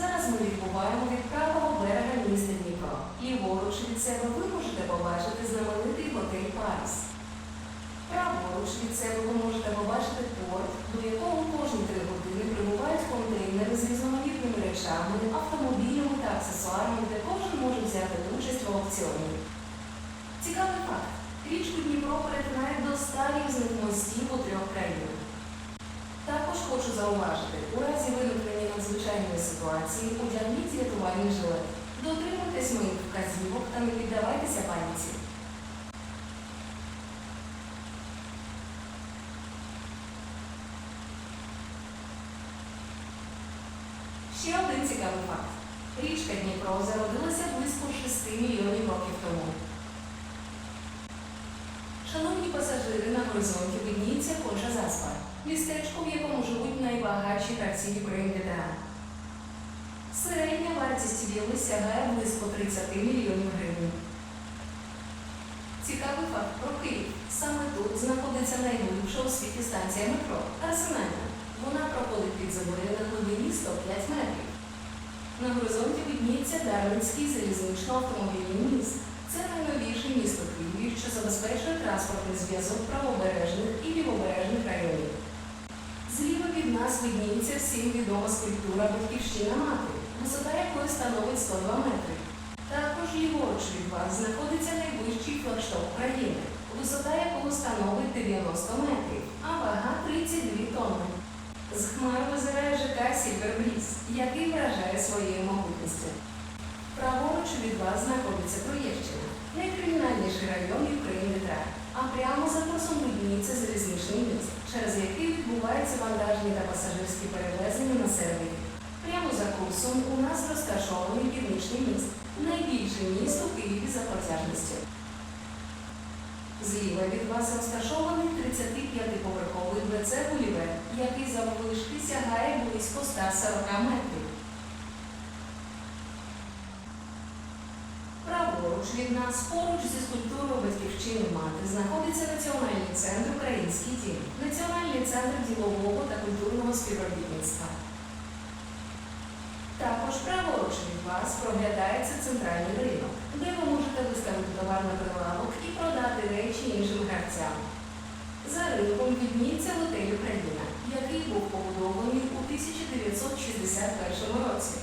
Зараз ми відбуваємо від правого берега міста Дніпро. Ліворуч від себе ви можете побачити знаменитий готель Паріс. Праворуч від себе ви можете побачити порт, до якого кожні три години прибувають контейнери з різноманітними речами, автомобілями та аксесуарами, де кожен може взяти участь в аукціоні. Цікавий факт. Річку Дніпро перетинає до ста різних мостів ситуації одягніть рятувальний жилет. Дотримуйтесь моїх вказівок та не піддавайтеся паніці. Ще один цікавий факт. Річка Дніпро зародилася близько 6 мільйонів років тому. Шановні пасажири, на горизонті видніється Конча Заспа, містечко, в якому живуть найбагатші гравці Ukraine GTA. Середня вартість вілли сягає близько 30 мільйонів гривень. Цікавий факт про Київ. Саме тут знаходиться найглибша у світі станція метро Арсенальна. Вона проходить під землею на глибині 105 метрів. На горизонті видніється Дарницький залізнично-автомобільний міст. Це найновіше місто Києві, що забезпечує транспортний зв'язок правобережних і лівобережних районів. Зліва від нас видніється всім відома скульптура Батьківщина мати, висота якої становить 102 метри. Також ліворуч від вас знаходиться найвищий флагшток країни, висота якого становить 90 метрів, а вага 32 тонни. З хмар визирає ЖК Сільвербріз, який вражає своєю могутністю. Праворуч від вас знаходиться Троєщина, найкримінальніший район України ТРА, а прямо за курсом видніється залізничний міст, через який відбуваються вантажні та пасажирські перевезення населення. Прямо у нас розташований північний міст, найбільше місто в Києві за протяжністю. Зліва від вас розташований 35-поверховий ВЦ Гулівер, який заввишки сягає близько 140 метрів. Праворуч від нас, поруч зі скульптурою батьківщини мати, знаходиться Національний центр Український дім, Національний центр ділового та культурного співробітництва. Також праворуч від вас проглядається центральний ринок, де ви можете виставити товар на прилавок і продати речі іншим гравцям. За ринком відніється готель Україна, який був побудований у 1961 році.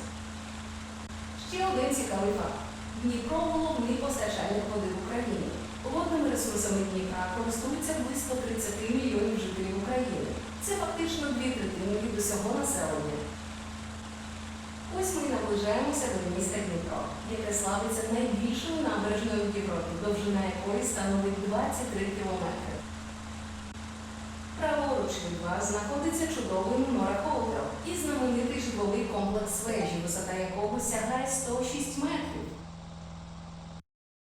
Ще один цікавий факт. Дніпро головний постачальник води в Україні. Водними ресурсами Дніпра користуються близько 30 мільйонів жителів України. Це фактично дві третини від усього населення. Ось ми наближаємося до міста Дніпро, яке славиться найбільшою набережною в Європі, довжина якої становить 23 кілометри. Праворуч від вас знаходиться чудовий Мемора Холдро і знаменитий житловий комплекс вежі, висота якого сягає 106 метрів.